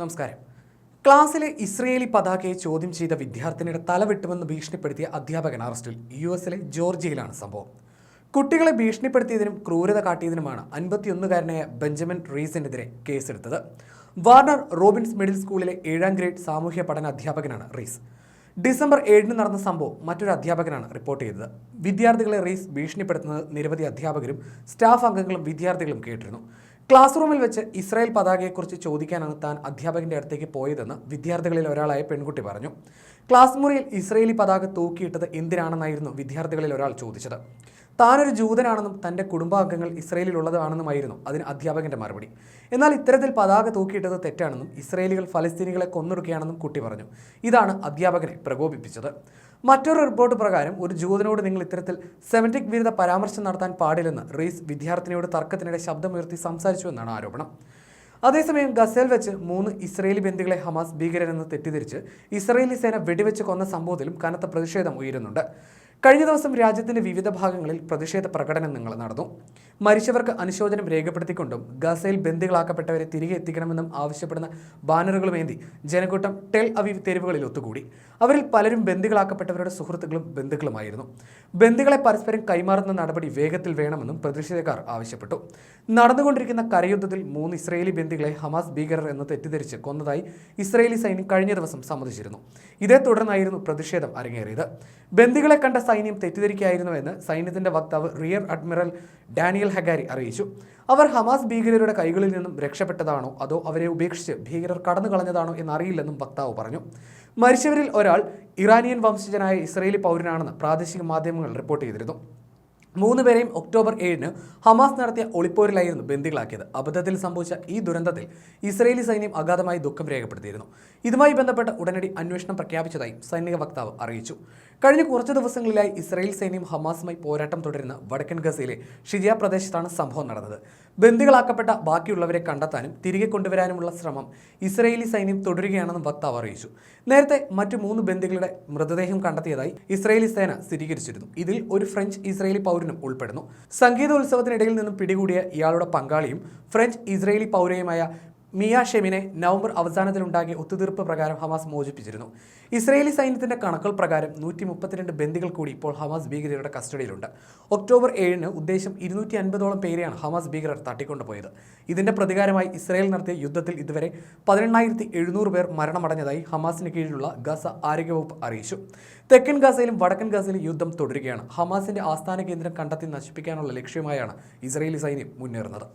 നമസ്കാരം. ക്ലാസ്സിലെ ഇസ്രയേലി പതാകയെ ചോദ്യം ചെയ്ത വിദ്യാർത്ഥിനിയുടെ തല വെട്ടുമെന്ന് ഭീഷണിപ്പെടുത്തിയ അധ്യാപകൻ അറസ്റ്റിൽ യു എസിലെ ജോർജിയയിലാണ് സംഭവം. കുട്ടികളെ ഭീഷണിപ്പെടുത്തിയതിനും ക്രൂരത കാട്ടിയതിനുമാണ് അൻപത്തിയൊന്നുകാരനായ ബെഞ്ചമിൻ റീസിനെതിരെ കേസെടുത്തത്. വാർണർ റോബിൻസ് മിഡിൽ സ്കൂളിലെ ഏഴാം ഗ്രേഡ് സാമൂഹ്യ പഠന അധ്യാപകനാണ് റീസ്. ഡിസംബർ ഏഴിന് നടന്ന സംഭവം മറ്റൊരു അധ്യാപകനാണ് റിപ്പോർട്ട് ചെയ്തത്. വിദ്യാർത്ഥികളെ റീസ് ഭീഷണിപ്പെടുത്തുന്നത് നിരവധി അധ്യാപകരും സ്റ്റാഫ് അംഗങ്ങളും വിദ്യാർത്ഥികളും കേട്ടിരുന്നു. ക്ലാസ് റൂമിൽ വെച്ച് ഇസ്രായേൽ പതാകയെക്കുറിച്ച് ചോദിക്കാനാണ് താൻ അധ്യാപകന്റെ അടുത്തേക്ക് പോയതെന്ന് വിദ്യാർത്ഥികളിൽ ഒരാളായ പെൺകുട്ടി പറഞ്ഞു. ക്ലാസ് മുറിയിൽ ഇസ്രയേലി പതാക തൂക്കിയിട്ടത് എന്തിനാണെന്നായിരുന്നു വിദ്യാർത്ഥികളിൽ ഒരാൾ ചോദിച്ചത്. താനൊരു ജൂതനാണെന്നും തന്റെ കുടുംബാംഗങ്ങൾ ഇസ്രയേലിലുള്ളതാണെന്നുമായിരുന്നു അതിന് അധ്യാപകന്റെ മറുപടി. എന്നാൽ ഇത്തരത്തിൽ പതാക തൂക്കിയിട്ടത് തെറ്റാണെന്നും ഇസ്രയേലികൾ ഫലസ്തീനികളെ കൊന്നൊടുക്കുകയാണെന്നും കുട്ടി പറഞ്ഞു. ഇതാണ് അധ്യാപകനെ പ്രകോപിപ്പിച്ചത്. മറ്റൊരു റിപ്പോർട്ട് പ്രകാരം ഒരു ജൂതനോട് നിങ്ങൾ ഇത്തരത്തിൽ സെമറ്റിക് വിരുദ്ധ പരാമർശം നടത്താൻ പാടില്ലെന്ന് റീസ് വിദ്യാർത്ഥിനിയോട് തർക്കത്തിനിടെ ശബ്ദമുയർത്തി സംസാരിച്ചു എന്നാണ് ആരോപണം. അതേസമയം ഗസേൽ വെച്ച് മൂന്ന് ഇസ്രയേലി ബന്ദികളെ ഹമാസ് ഭീകരരെന്ന് തെറ്റിദ്ധരിച്ച് ഇസ്രയേലി സേന വെടിവെച്ച് കൊന്ന സംഭവത്തിലും കനത്ത പ്രതിഷേധം ഉയരുന്നുണ്ട്. കഴിഞ്ഞ ദിവസം രാജ്യത്തിന്റെ വിവിധ ഭാഗങ്ങളിൽ പ്രതിഷേധ പ്രകടനങ്ങൾ നടന്നു. മരിച്ചവർക്ക് അനുശോചനം രേഖപ്പെടുത്തിക്കൊണ്ടും ഗസയിൽ ബന്ദികളാക്കപ്പെട്ടവരെ തിരികെ എത്തിക്കണമെന്നും ആവശ്യപ്പെടുന്ന ബാനറുകളുമേന്തി ജനക്കൂട്ടം ടെൽ അവീവ് തെരുവുകളിൽ ഒത്തുകൂടി. അവരിൽ പലരും ബന്ദികളാക്കപ്പെട്ടവരുടെ സുഹൃത്തുക്കളും ബന്ധുക്കളുമായിരുന്നു. ബന്ദികളെ പരസ്പരം കൈമാറുന്ന നടപടി വേഗത്തിൽ വേണമെന്നും പ്രതിഷേധക്കാർ ആവശ്യപ്പെട്ടു. നടന്നുകൊണ്ടിരിക്കുന്ന കരയുദ്ധത്തിൽ മൂന്ന് ഇസ്രയേലി ബന്ദികളെ ഹമാസ് ഭീകരർ എന്ന് തെറ്റിദ്ധരിച്ച് കൊന്നതായി ഇസ്രയേലി സൈന്യം കഴിഞ്ഞ ദിവസം സമ്മതിച്ചിരുന്നു. ഇതേ തുടർന്നായിരുന്നു പ്രതിഷേധം അരങ്ങേറിയത്. ബന്ദികളെ കണ്ട സൈന്യം തെറ്റിദ്ധരിക്കുകയായിരുന്നുവെന്ന് സൈന്യത്തിന്റെ വക്താവ് റിയർ അഡ്മിറൽ ഡാനിയൽ ഹഗാരി അറിയിച്ചു. അവർ ഹമാസ് ഭീകരരുടെ കൈകളിൽ നിന്നും രക്ഷപ്പെട്ടതാണോ അതോ അവരെ ഉപേക്ഷിച്ച് ഭീകരർ കടന്നു കളഞ്ഞതാണോ എന്നറിയില്ലെന്നും വക്താവ് പറഞ്ഞു. മരിച്ചവരിൽ ഒരാൾ ഇറാനിയൻ വംശജനായ ഇസ്രയേലി പൗരനാണെന്ന് പ്രാദേശിക മാധ്യമങ്ങൾ റിപ്പോർട്ട് ചെയ്തിരുന്നു. മൂന്ന് പേരെയും ഒക്ടോബർ ഏഴിന് ഹമാസ് നടത്തിയ ഒളിപ്പോരിലായിരുന്നു ബന്ദികളാക്കിയത്. അബദ്ധത്തിൽ സംഭവിച്ച ഈ ദുരന്തത്തിൽ ഇസ്രയേലി സൈന്യം അഗാധമായി ദുഃഖം രേഖപ്പെടുത്തിയിരുന്നു. ഇതുമായി ബന്ധപ്പെട്ട് ഉടനടി അന്വേഷണം പ്രഖ്യാപിച്ചതായി സൈനിക വക്താവ് അറിയിച്ചു. കഴിഞ്ഞ കുറച്ച് ദിവസങ്ങളിലായി ഇസ്രയേൽ സൈന്യം ഹമാസുമായി പോരാട്ടം തുടരുന്ന വടക്കൻ ഗസയിലെ ഷിജിയ പ്രദേശത്താണ് സംഭവം നടന്നത്. ബന്ദികളാക്കപ്പെട്ട ബാക്കിയുള്ളവരെ കണ്ടെത്താനും തിരികെ കൊണ്ടുവരാനുമുള്ള ശ്രമം ഇസ്രയേലി സൈന്യം തുടരുകയാണെന്നും വക്താവ് അറിയിച്ചു. നേരത്തെ മറ്റു മൂന്ന് ബന്ദികളുടെ മൃതദേഹം കണ്ടെത്തിയതായി ഇസ്രയേലി സേന സ്ഥിരീകരിച്ചിരുന്നു. ഇതിൽ ഒരു ഫ്രഞ്ച് ഇസ്രയേലി പൗരനും ഉൾപ്പെടുന്നു. സംഗീതോത്സവത്തിനിടയിൽ നിന്നും പിടികൂടിയ ഇയാളുടെ പങ്കാളിയും ഫ്രഞ്ച് ഇസ്രയേലി പൗരയുമായ മിയ ഷെമിനെ നവംബർ അവസാനത്തിലുണ്ടാകിയ ഒത്തുതീർപ്പ് പ്രകാരം ഹമാസ് മോചിപ്പിച്ചിരുന്നു. ഇസ്രയേലി സൈന്യത്തിന്റെ കണക്കുകൾ പ്രകാരം നൂറ്റി മുപ്പത്തിരണ്ട് ബന്ദികൾ കൂടി ഇപ്പോൾ ഹമാസ് ഭീകരരുടെ കസ്റ്റഡിയിലുണ്ട്. ഒക്ടോബർ ഏഴിന് ഉദ്ദേശം ഇരുന്നൂറ്റി അൻപതോളം പേരെയാണ് ഹമാസ് ഭീകരർ തട്ടിക്കൊണ്ടുപോയത്. ഇതിന്റെ പ്രതികാരമായി ഇസ്രയേൽ നടത്തിയ യുദ്ധത്തിൽ ഇതുവരെ പതിനെണ്ണായിരത്തി എഴുന്നൂറ് പേർ മരണമടഞ്ഞതായി ഹമാസിന് കീഴിലുള്ള ഗസ ആരോഗ്യവകുപ്പ് അറിയിച്ചു. തെക്കൻ ഗസയിലും വടക്കൻ ഗസയിലും യുദ്ധം തുടരുകയാണ്. ഹമാസിന്റെ ആസ്ഥാന കേന്ദ്രം കണ്ടെത്തി നശിപ്പിക്കാനുള്ള ലക്ഷ്യമായാണ് ഇസ്രയേലി സൈന്യം മുന്നേറുന്നത്.